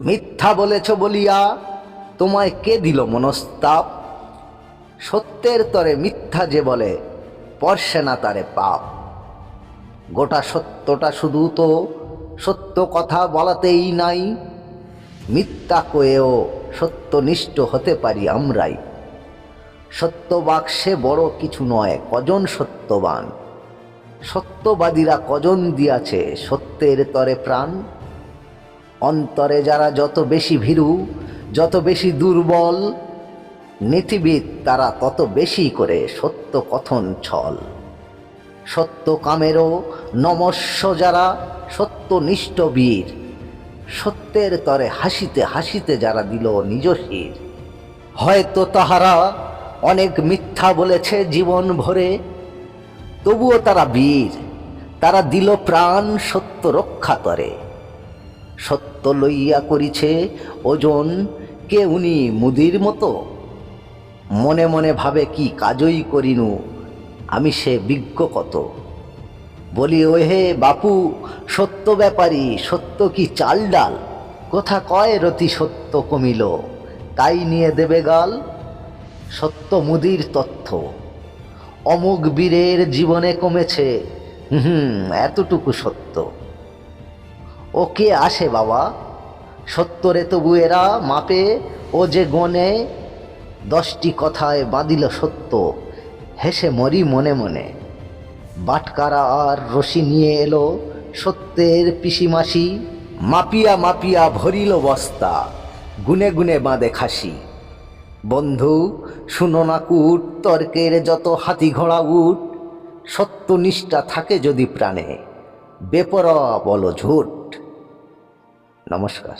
মিথ্যা বলেছ বলিয়া তোমায় কে দিল মনস্তাপ? সত্যের তরে মিথ্যা যে বলে পরশে না তারে পাপ। গোটা সত্যটা শুধু তো সত্য কথা বলাতেই নাই। মিথ্যা কয়েও সত্যনিষ্ঠ হতে পারি আমরাই। সত্য বাক্সে বড় কিছু নয়, কজন সত্যবান? সত্যবাদীরা কজন দিয়াছে সত্যের তরে প্রাণ? অন্তরে যারা যত বেশি ভীরু, যত বেশি দুর্বল, নীতিবিদ তারা তত বেশি করে সত্য কথন ছল। সত্য কামেরও নমস্য যারা সত্যনিষ্ঠ বীর। সত্যের তরে হাসিতে হাসিতে যারা দিল নিজ শির। হয়তো তাহারা অনেক মিথ্যা বলেছে জীবন ভরে, তবুও তারা বীর। তারা দিল প্রাণ সত্য রক্ষা করে সত্য লইয়া করিছে ওজন কে উনি মুদির মতো। মনে মনে ভাবে কি কাজই করিনু, আমি সে বিজ্ঞ কত। বলি, ওহে বাপু, সত্য ব্যাপারী, সত্য কি চাল ডাল? কথা কয় রতি সত্য কমিল, তাই নিয়ে দেবে গাল? সত্য মুদির তথ্য, অমুক বীরের জীবনে কমেছে হুম, এতটুকু সত্য। ও কে আসে বাবা? সত্তরে তবু এরা মাপে, ও যে গনে, দশটি কথায় বাঁধিল সত্য, হেসে মরি মনে মনে। বাটকারা আর রশি নিয়ে এলো সত্যের পিসিমাসি, মাপিয়া মাপিয়া ভরিল বস্তা, গুনে গুনে বাঁধে খাসি। বন্ধু, শুনো না কুট, তর্কের যত হাতি ঘোড়া উট, সত্যনিষ্ঠা থাকে যদি প্রাণে, বেপরোয়া বলো ঝুট। নমস্কার